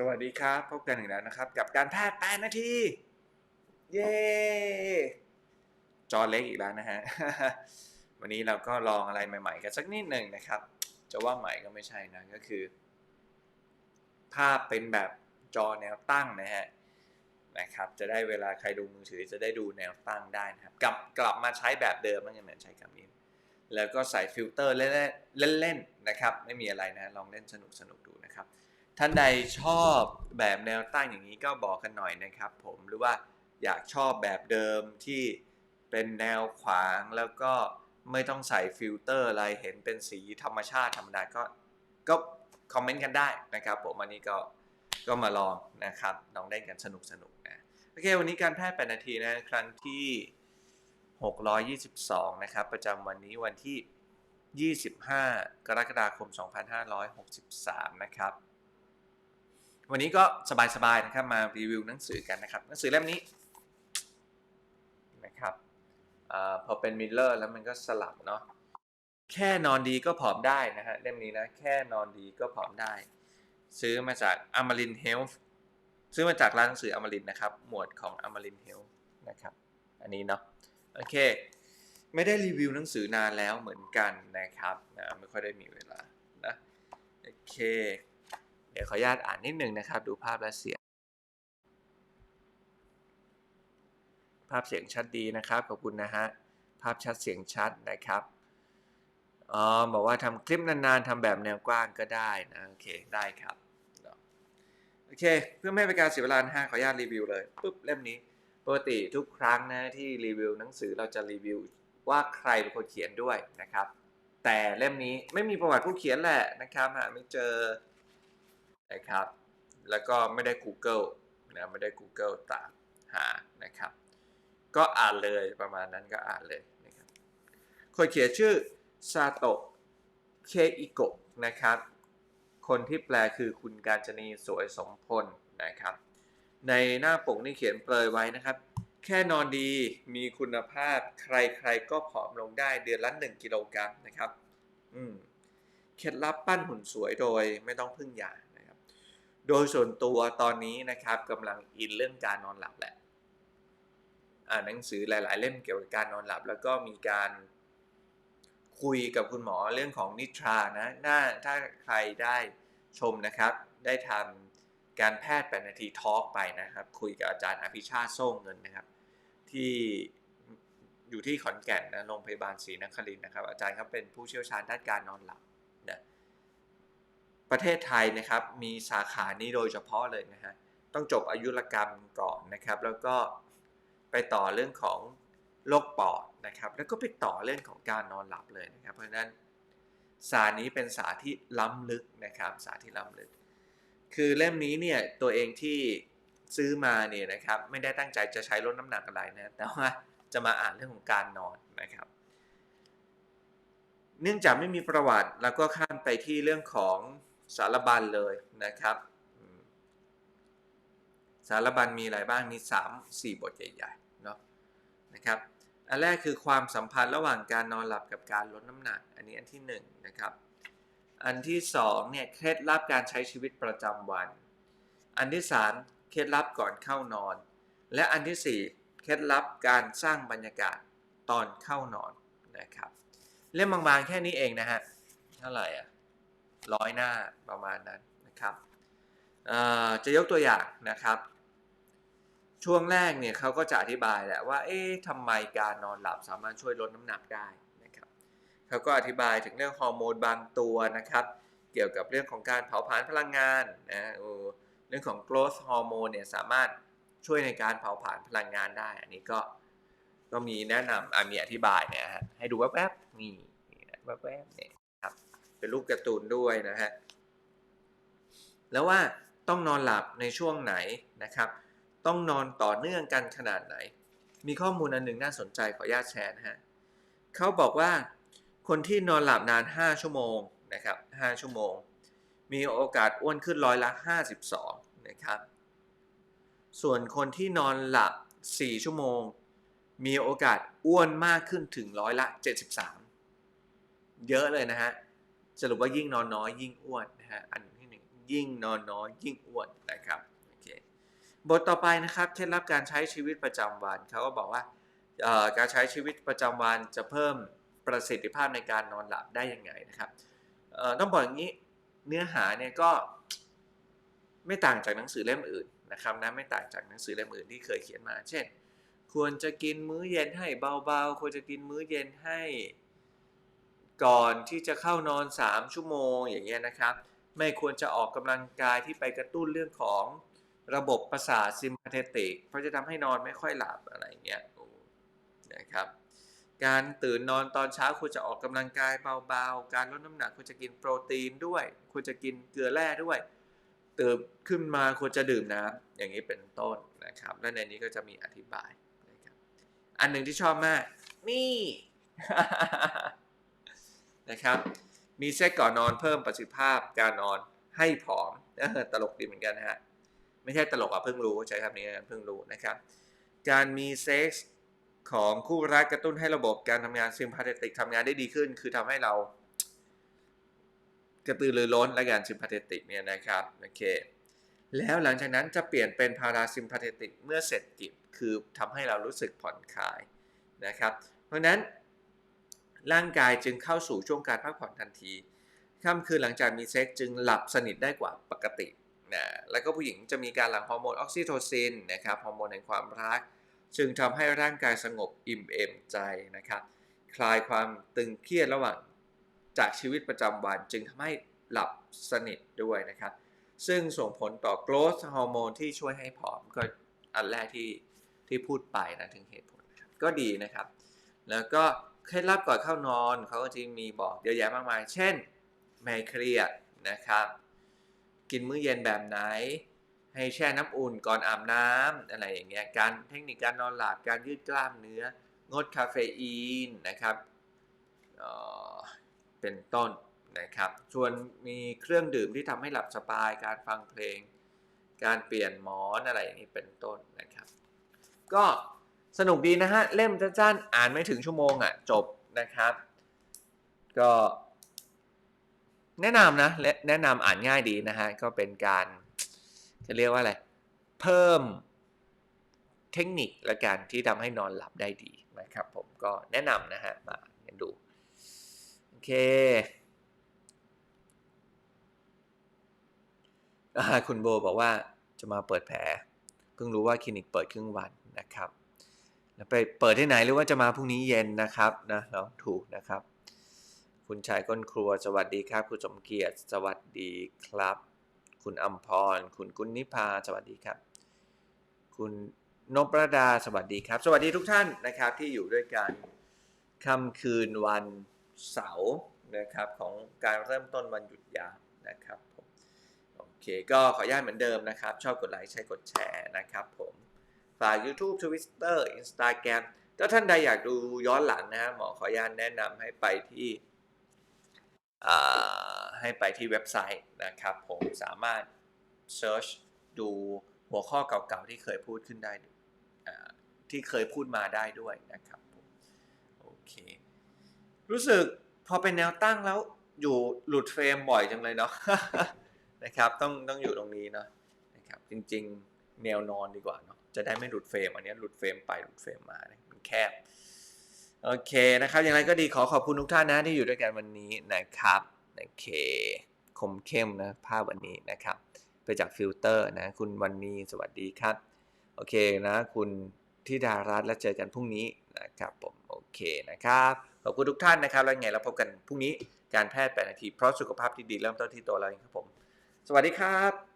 สวัสดีครับ พบกันอีกแล้วนะครับ กับการแพทย์8นาที เย้จอเล็กอีกแล้วนะฮะ วันนี้เราก็ลองอะไรใหม่ ๆ กันสักนิดหนึ่งนะครับ จะว่าใหม่ก็ไม่ใช่นะก็คือ ภาพเป็นแบบจอแนวตั้งนะฮะนะครับ จะได้เวลาใครดูมือถือจะได้ดูแนวตั้งได้นะครับ กลับกลับมาใช้แบบเดิมนั่นเหมืองใช้คำนี้แล้วก็ใส่ฟิลเตอร์เล่นๆนนะครับ ไม่มีอะไรนะ ลองเล่นสนุกๆดูนะครับ ท่านใดชอบแบบแนวตั้งอย่างนี้ก็บอกกันหน่อยนะครับ ผมหรือว่าอยากชอบแบบเดิมที่เป็นแนวขวางแล้วก็ไม่ต้องใส่ฟิลเตอร์อะไรเห็นเป็นสีธรรมชาติธรรมดาก็ก็คอมเมนต์กันได้นะครับผมอันนี้ก็ก็มาลองนะครับลองเล่นกันสนุกสนุกนะโอเค วันนี้การแพทย์8นาทีนะครั้งที่ 622 นะครับ ประจำวันนี้วันที่ 25 กรกฎาคม 2563 นะครับ วันนี้ก็สบายๆนะครับมารีวิวหนังสือกันนะครับ หนังสือเล่มนี้นะครับอพอเป็นมิลเลอร์แล้วมันก็สลับเนาะแค่นอนดีก็ผอมได้นะฮะเล่มนี้นะแค่นอนดีก็ผอมได้ ซื้อมาจากอมรินเฮลท์ซื้อมาจากร้านหนังสืออมรินนะครับ หมวดของอมรินเฮลท์นะครับ อันนี้เนาะโอเค ไม่ได้รีวิวหนังสือนานแล้วเหมือนกันนะครับนะไม่ค่อยได้มีเวลานะโอเค ดี๋ยวขออนุญาตอ่านนิดนึงนะครับ ดูภาพและเสียง ภาพเสียงชัดดีนะครับ ขอบคุณนะฮะ ภาพชัดเสียงชัดนะครับอ๋อบอกว่าทำคลิปนานๆทำแบบแนวกว้างก็ได้นะโอเคได้ครับโอเค เพื่อไม่ให้เป็นการเสียเวลาฮะขออนุญาตรีวิวเลยปุ๊บเล่มนี้ปกติทุกครั้งนะที่รีวิวหนังสือเราจะรีวิวว่าใครเป็นคนเขียนด้วยนะครับ แต่เล่มนี้ไม่มีประวัติผู้เขียนแหละนะครับหาไม่เจอ นะครับ แล้วก็ไม่ได้ Google นะไม่ได้ Google ตามหานะครับ ก็อ่านเลยประมาณนั้นก็อ่านเลยนะครับคนเขียนชื่อซาโตะเคอิโกะนะครับ คนที่แปลคือคุณการจนีสวยสมพลนะครับ ในหน้าปกนี่เขียนเปรยไว้นะครับ แค่นอนดีมีคุณภาพใครๆก็ผอมลงได้เดือนละ 1 กิโลกรัมนะครับ อืมเคล็ดลับปั้นหุ่นสวยโดยไม่ต้องพึ่งยา โดยส่วนตัวตอนนี้นะครับกำลังอินเรื่องการนอนหลับแหละอ่านหนังสือหลาย ๆ เล่มเกี่ยวกับการนอนหลับ แล้วก็มีการคุยกับคุณหมอเรื่องของนิทรานะน่าถ้าใครได้ชมนะครับ ได้ทำการแพทย์แปดนาทีทอล์กไปนะครับ คุยกับอาจารย์อภิชาติโซ่เงินนะครับ ที่อยู่ที่ขอนแก่นนะโรงพยาบาลศรีนครินทร์นะครับ อาจารย์เขาเป็นผู้เชี่ยวชาญด้านการนอนหลับนะ ประเทศไทยนะครับมีสาขานี้โดยเฉพาะเลยนะฮะต้องจบอายุรกรรมก่อนนะครับ แล้วก็ไปต่อเรื่องของโรคปอดนะครับ แล้วก็ไปต่อเรื่องของการนอนหลับเลยนะครับ เพราะฉะนั้นศาสตร์นี้เป็นศารที่ล้ำลึกนะครับศารที่ล้ำลึก คือเล่มนี้เนี่ยตัวเองที่ซื้อมาเนี่ยนะครับไม่ได้ตั้งใจจะใช้ลดน้ำหนักอะไรนะแต่ว่าจะมาอ่านเรื่องของการนอนนะครับ เนื่องจากไม่มีประวัติแล้วก็ข้ามไปที่เรื่องของ สารบัญเลยนะครับสารบัญมีอะไรบ้างมี3 4 บทใหญ่ๆเนาะนะครับอันแรกคือความสัมพันธ์ระหว่างการนอนหลับกับการลดน้ำหนัก อันนี้อันที่1นนะครับ อันที่2เนี่ยเคล็ดลับการใช้ชีวิตประจำวัน อันที่ 3 เคล็ดลับก่อนเข้านอน และอันที่ 4 เคล็ดลับการสร้างบรรยากาศตอนเข้านอนนะครับ เล่มบางๆแค่นี้เองนะฮะเท่าไหร่อะ ร้อยหน้าประมาณนั้นนะครับจะยกตัวอย่างนะครับ ช่วงแรกเนี่ยเขาก็จะอธิบายแหละว่าเอ๊ะทำไมการนอนหลับสามารถช่วยลดน้ำหนักได้นะครับเขาก็อธิบายถึงเรื่องฮอร์โมนบางตัวนะครับ เกี่ยวกับเรื่องของการเผาผลาญพลังงานนะเรื่องของ growth hormone เนี่ยสามารถช่วยในการเผาผลาญพลังงานได้ อันนี้ก็ก็มีแนะนำมีอธิบายเนี่ยฮะให้ดูแวบๆนี่นี่นะแวบๆเนี่ย เป็นรูปการ์ตูนด้วยนะฮะแล้วว่าต้องนอนหลับในช่วงไหนนะครับ ต้องนอนต่อเนื่องกันขนาดไหน มีข้อมูลอันหนึ่งน่าสนใจขออนุญาตแชร์นะฮะเขาบอกว่าคนที่นอนหลับนาน 5 ชั่วโมงนะครับ5ชั่วโมง มีโอกาสอ้วนขึ้นร้อยละ 52นะครับส่วนคนที่นอนหลับ 4 ชั่วโมง มีโอกาสอ้วนมากขึ้นถึงร้อยละ 73 เยอะเลยนะฮะ สรุปว่ายิ่งนอนน้อยยิ่งอ้วนนะฮะอันที่หนึ่งยิ่งนอนน้อยยิ่งอ้วนนะครับโอเคบทต่อไปนะครับเคล็ดลับการใช้ชีวิตประจำวันเขาก็บอกว่าการใช้ชีวิตประจำวันจะเพิ่มประสิทธิภาพในการนอนหลับได้ยังไงนะครับต้องบอกอย่างนี้เนื้อหาเนี่ยก็ไม่ต่างจากหนังสือเล่มอื่นนะครับนะไม่ต่างจากหนังสือเล่มอื่นที่เคยเขียนมา เช่น ควรจะกินมื้อเย็นให้เบาๆ ควรจะกินมื้อเย็นให้ ก่อนที่จะเข้านอน 3 ชั่วโมงอย่างเงี้ยนะครับ ไม่ควรจะออกกำลังกายที่ไปกระตุ้นเรื่องของระบบประสาทซิมพาเทติกเพราะจะทำให้นอนไม่ค่อยหลับอะไรเงี้ยนะครับ การตื่นนอนตอนเช้าควรจะออกกำลังกายเบาๆ การลดน้ำหนักควรจะกินโปรตีนด้วย ควรจะกินเกลือแร่ด้วยตื่นขึ้นมาควรจะดื่มน้ำอย่างนี้เป็นต้นนะครับ และในนี้ก็จะมีอธิบายนะครับอันหนึ่งที่ชอบมาก นี่ นะครับ มีเซ็กก่อนนอนเพิ่มประสิทธิภาพการนอนให้ผอมเออตลกดีเหมือนกันนะฮะไม่ใช่ตลกอะเพิ่งรู้ใช้คำนี้เพิ่งรู้นะครับ การมีเซ็กส์ของคู่รักกระตุ้นให้ระบบการทำงานซิมพาเทติกทำงานได้ดีขึ้น คือทำให้เรา กระตือรือร้นและการซิมพาเทติกเนี่ยนะครับโอเคแล้วหลังจากนั้นจะเปลี่ยนเป็นพาราซิมพาเทติกเมื่อเสร็จกิจคือทำให้เรารู้สึกผ่อนคลายนะครับ เพราะฉะนั้น ร่างกายจึงเข้าสู่ช่วงการพักผ่อนทันทีค่ำคืนหลังจากมีเซ็กจึงหลับสนิทได้กว่าปกตินะแล้วก็ผู้หญิงจะมีการหลั่งฮอร์โมนออกซิโทซินนะครับฮอร์โมนแห่งความรัก จึงทำให้ร่างกายสงบอิ่มเอมใจนะครับ คลายความตึงเครียดระหว่างจากชีวิตประจำวันจึงทำให้หลับสนิทด้วยนะครับ ซึ่งส่งผลต่อ growth ฮอร์โมนที่ช่วยให้ผอมก็อันแรกที่ที่พูดไปนะถึงเหตุผลก็ดีนะครับ แล้วก็ เคล็ดลับก่อนเข้านอนเขาก็จะมีบอกเยอะแยะมากมาย เช่น ไม่เครียดนะครับ กินมื้อเย็นแบบไหน ให้แช่น้ำอุ่นก่อนอาบน้ำอะไรอย่างเงี้ย การเทคนิคการนอนหลับ การยืดกล้ามเนื้อ งดคาเฟอีนนะครับเออเป็นต้นนะครับส่วนมีเครื่องดื่มที่ทำให้หลับสบาย การฟังเพลง การเปลี่ยนหมอนอะไรอย่างนี้เป็นต้นนะครับ ก็ สนุกดีนะฮะ เล่มสั้นๆอ่านไม่ถึงชั่วโมงอะ จบนะครับ ก็แนะนำนะและแนะนำอ่านง่ายดีนะฮะ ก็เป็นการจะเรียกว่าอะไร เพิ่มเทคนิคและการที่ทำให้นอนหลับได้ดีนะครับผมก็แนะนำนะฮะ มาเรียนดู โอเคคุณโบบอกว่าจะมาเปิดแผล เพิ่งรู้ว่าคลินิกเปิดครึ่งวันนะครับ ไปเปิดที่ไหนหรือว่าจะมาพรุ่งนี้เย็นนะครับนะเราถูกนะครับ คุณชายก้นครัวสวัสดีครับ คุณสมเกียรติสวัสดีครับ คุณอัมพร คุณกุณนิพาสวัสดีครับ คุณนพระดาสวัสดีครับ สวัสดีทุกท่านนะครับที่อยู่ด้วยกันค่ำคืนวันเสาร์นะครับของการเริ่มต้นวันหยุดยาวนะครับผมโอเคก็ขออนุญาตเหมือนเดิมนะครับ ชอบกดไลค์ใช้กดแชร์นะครับผม ฝาก YouTube Twitter Instagram ถ้าท่านใดอยากดูย้อนหลังนะฮะหมอขออนุญาตแนะนำให้ไปที่ให้ไปที่เว็บไซต์นะครับ ผมสามารถ Search ดูหัวข้อเก่าๆที่เคยพูดขึ้นได้ที่เคยพูดมาได้ด้วยนะครับผมโอเค รู้สึกพอเป็นแนวตั้งแล้วอยู่หลุดเฟรมบ่อยจังเลยเนาะนะครับต้องต้องอยู่ตรงนี้เนาะนะครับจริง ๆ แนวนอนดีกว่าเนาะจะได้ไม่หลุดเฟรม อันนี้หลุดเฟรมไปหลุดเฟรมมาเนี่ยมันแคบโอเคนะครับ อย่างไรก็ดีขอขอบคุณทุกท่านนะที่อยู่ด้วยกันวันนี้นะครับโอเคคมเข้มนะภาพวันนี้นะครับ ไปจากฟิลเตอร์นะ คุณวันนี้สวัสดีครับ โอเคนะ คุณทิดารัตน์แล้วเจอกันพรุ่งนี้นะครับผมโอเคนะครับขอบคุณทุกท่านนะครับ แล้วไงเราพบกันพรุ่งนี้การแพทย์แปดนาทีเพราะสุขภาพที่ดีเริ่มต้นที่ตัวเราเองครับผม สวัสดีครับ